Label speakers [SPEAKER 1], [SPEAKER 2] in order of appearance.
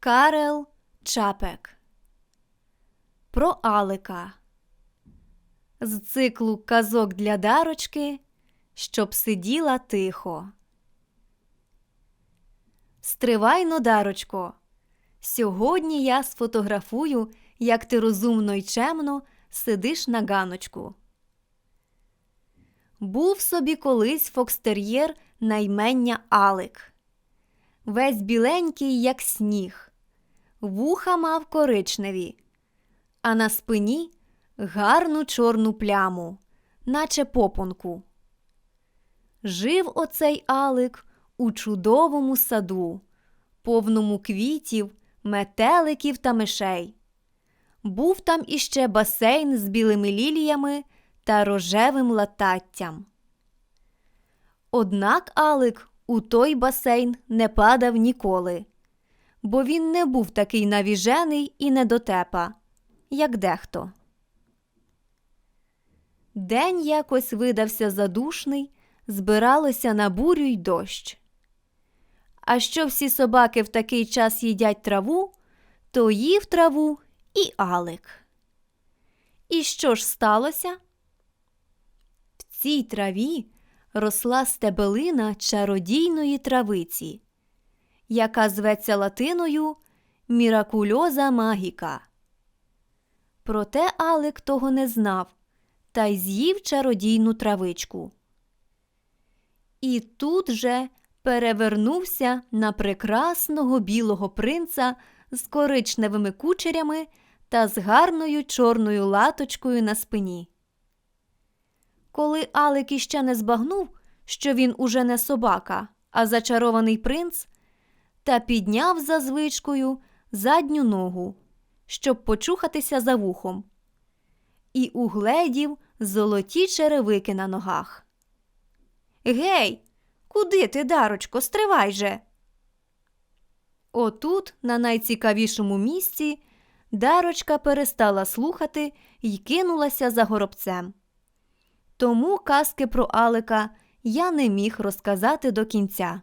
[SPEAKER 1] Карел Чапек Про Алика З циклу Казок для дарочки, щоб сиділа тихо. Стривайно, дарочко. Сьогодні я сфотографую, як ти розумно й чемно сидиш на ганочку. Був собі колись фокстер'єр на ймення Алик. Весь біленький, як сніг, вуха мав коричневі, а на спині гарну чорну пляму, наче попонку. Жив оцей Алик у чудовому саду, повному квітів, метеликів та мишей. Був там іще басейн з білими ліліями та рожевим лататтям. Однак Алик у той басейн не падав ніколи, бо він не був такий навіжений і недотепа, як дехто. День якось видався задушний, збиралося на бурю й дощ. А що всі собаки в такий час їдять траву, то їв траву і Алик. І що ж сталося? В цій траві росла стебелина чародійної травиці, яка зветься латиною міракульоза магіка. Проте Алик того не знав та й з'їв чародійну травичку. І тут же перевернувся на прекрасного білого принца з коричневими кучерями та з гарною чорною латочкою на спині. Коли Алик іще не збагнув, що він уже не собака, а зачарований принц, та підняв за звичкою задню ногу, щоб почухатися за вухом, і угледів золоті черевики на ногах. Гей, куди ти, дарочко, стривай же? Отут, на найцікавішому місці, дарочка перестала слухати й кинулася за горобцем. Тому казки про Алика я не міг розказати до кінця.